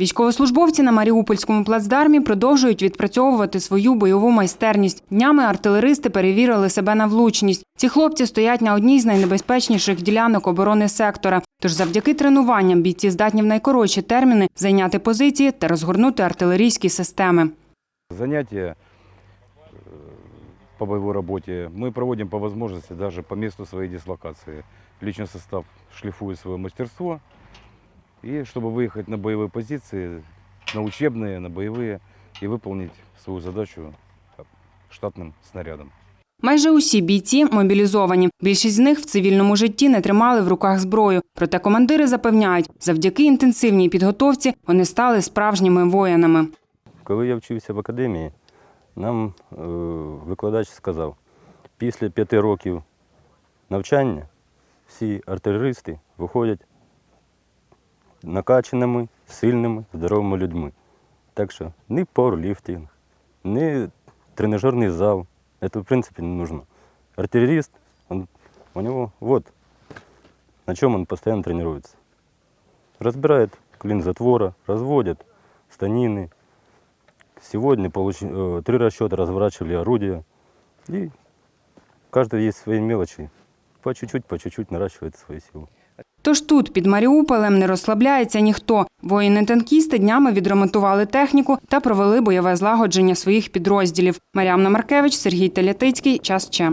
Військовослужбовці на Маріупольському плацдармі продовжують відпрацьовувати свою бойову майстерність. Днями артилеристи перевірили себе на влучність. Ці хлопці стоять на одній з найнебезпечніших ділянок оборони сектора. Тож завдяки тренуванням бійці здатні в найкоротші терміни зайняти позиції та розгорнути артилерійські системи. Занятия э, по боевой работе мы проводим по возможности даже по месту своей дислокации. Личный состав шлифует свое мастерство. И чтобы выехать на боевые позиции, на учебные, на боевые, и выполнить свою задачу э, штатным снарядом. Майже усі бійці мобілізовані. Більшість з них в цивільному житті не тримали в руках зброю. Проте командири запевняють, завдяки інтенсивній підготовці вони стали справжніми воїнами. Коли я вчився в академії, нам е, викладач сказав, після п'яти років навчання всі артилеристи виходять накачаними, сильними, здоровими людьми. Так що ні пауерліфтинг, ні тренажерний зал. Это в принципе не нужно. Артиллерист, он, у него вот на чем он постоянно тренируется. Разбирает клин затвора, разводит станины, Сегодня получ... э, три расчета разворачивали орудия. И каждый есть свои мелочи. По чуть-чуть, по чуть-чуть наращивает свою силу. Тож тут під Маріуполем не розслабляється ніхто. Воїни-танкісти днями відремонтували техніку та провели бойове злагодження своїх підрозділів. Маріамна Маркевич, Сергій Телятицький. Час Че.